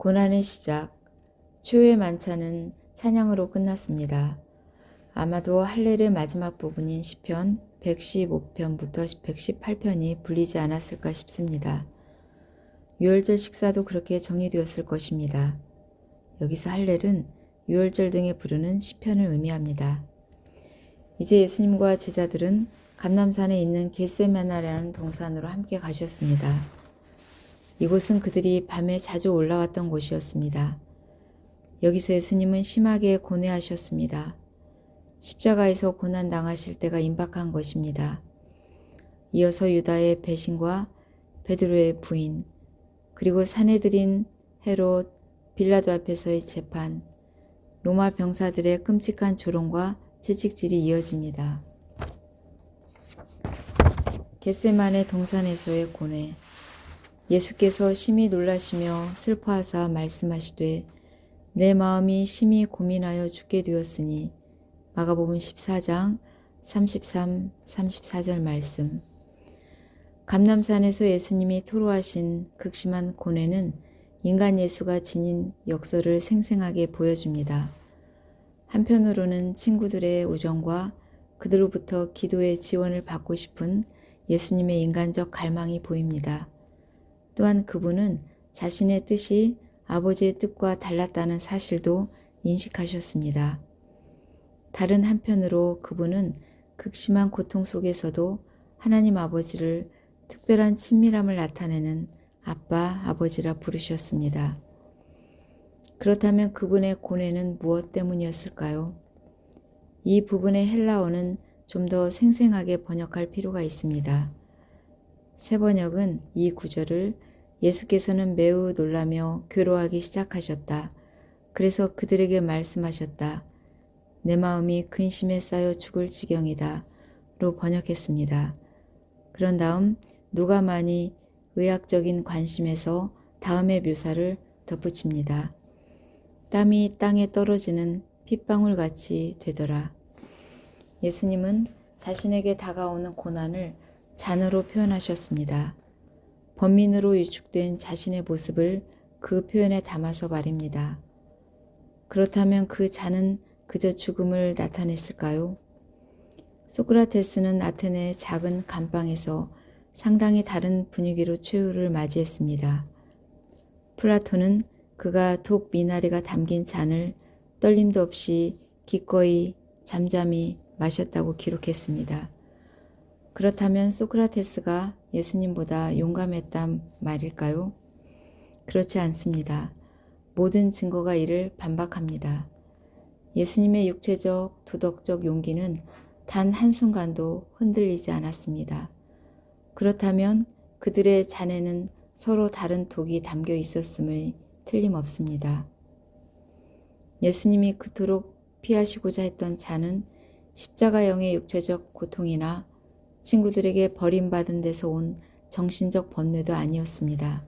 고난의 시작, 추후의 만찬은 찬양으로 끝났습니다. 아마도 할례의 마지막 부분인 시편 115편부터 118편이 불리지 않았을까 싶습니다. 유월절 식사도 그렇게 정리되었을 것입니다. 여기서 할렐은 유월절 등에 부르는 시편을 의미합니다. 이제 예수님과 제자들은 감남산에 있는 겟세마나라는 동산으로 함께 가셨습니다. 이곳은 그들이 밤에 자주 올라왔던 곳이었습니다. 여기서 예수님은 심하게 고뇌하셨습니다. 십자가에서 고난 당하실 때가 임박한 것입니다. 이어서 유다의 배신과 베드로의 부인, 그리고 사내들인 헤롯, 빌라도 앞에서의 재판, 로마 병사들의 끔찍한 조롱과 채찍질이 이어집니다. 겟세만의 동산에서의 고뇌. 예수께서 심히 놀라시며 슬퍼하사 말씀하시되 내 마음이 심히 고민하여 죽게 되었으니 마가복음 14장 33, 34절 말씀. 감남산에서 예수님이 토로하신 극심한 고뇌는 인간 예수가 지닌 역설을 생생하게 보여줍니다. 한편으로는 친구들의 우정과 그들로부터 기도의 지원을 받고 싶은 예수님의 인간적 갈망이 보입니다. 또한 그분은 자신의 뜻이 아버지의 뜻과 달랐다는 사실도 인식하셨습니다. 다른 한편으로 그분은 극심한 고통 속에서도 하나님 아버지를 특별한 친밀함을 나타내는 아빠, 아버지라 부르셨습니다. 그렇다면 그분의 고뇌는 무엇 때문이었을까요? 이 부분의 헬라어는 좀 더 생생하게 번역할 필요가 있습니다. 새 번역은 이 구절을 예수께서는 매우 놀라며 괴로워하기 시작하셨다. 그래서 그들에게 말씀하셨다. 내 마음이 근심에 쌓여 죽을 지경이다. 로 번역했습니다. 그런 다음 누가 많이 의학적인 관심에서 다음의 묘사를 덧붙입니다. 땀이 땅에 떨어지는 핏방울 같이 되더라. 예수님은 자신에게 다가오는 고난을 잔으로 표현하셨습니다. 번민으로 위축된 자신의 모습을 그 표현에 담아서 말입니다. 그렇다면 그 잔은 그저 죽음을 나타냈을까요? 소크라테스는 아테네의 작은 감방에서 상당히 다른 분위기로 최후를 맞이했습니다. 플라톤은 그가 독 미나리가 담긴 잔을 떨림도 없이 기꺼이 잠잠히 마셨다고 기록했습니다. 그렇다면 소크라테스가 예수님보다 용감했단 말일까요? 그렇지 않습니다. 모든 증거가 이를 반박합니다. 예수님의 육체적, 도덕적 용기는 단 한순간도 흔들리지 않았습니다. 그렇다면 그들의 잔에는 서로 다른 독이 담겨 있었음을 틀림없습니다. 예수님이 그토록 피하시고자 했던 잔은 십자가형의 육체적 고통이나 친구들에게 버림받은 데서 온 정신적 번뇌도 아니었습니다.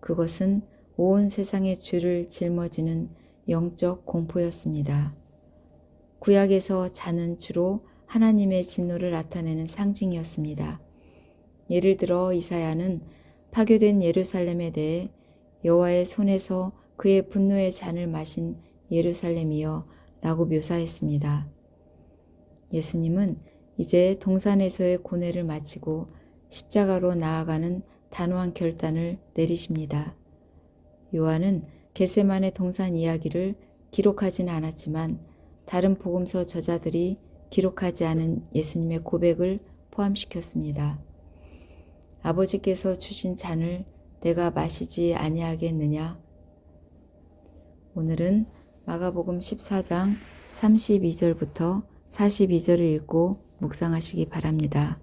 그것은 온 세상의 죄를 짊어지는 영적 공포였습니다. 구약에서 잔은 주로 하나님의 진노를 나타내는 상징이었습니다. 예를 들어 이사야는 파괴된 예루살렘에 대해 여호와의 손에서 그의 분노의 잔을 마신 예루살렘이여 라고 묘사했습니다. 예수님은 이제 동산에서의 고뇌를 마치고 십자가로 나아가는 단호한 결단을 내리십니다. 요한은 게세만의 동산 이야기를 기록하지는 않았지만 다른 복음서 저자들이 기록하지 않은 예수님의 고백을 포함시켰습니다. 아버지께서 주신 잔을 내가 마시지 아니하겠느냐? 오늘은 마가복음 14장 32절부터 42절을 읽고 묵상하시기 바랍니다.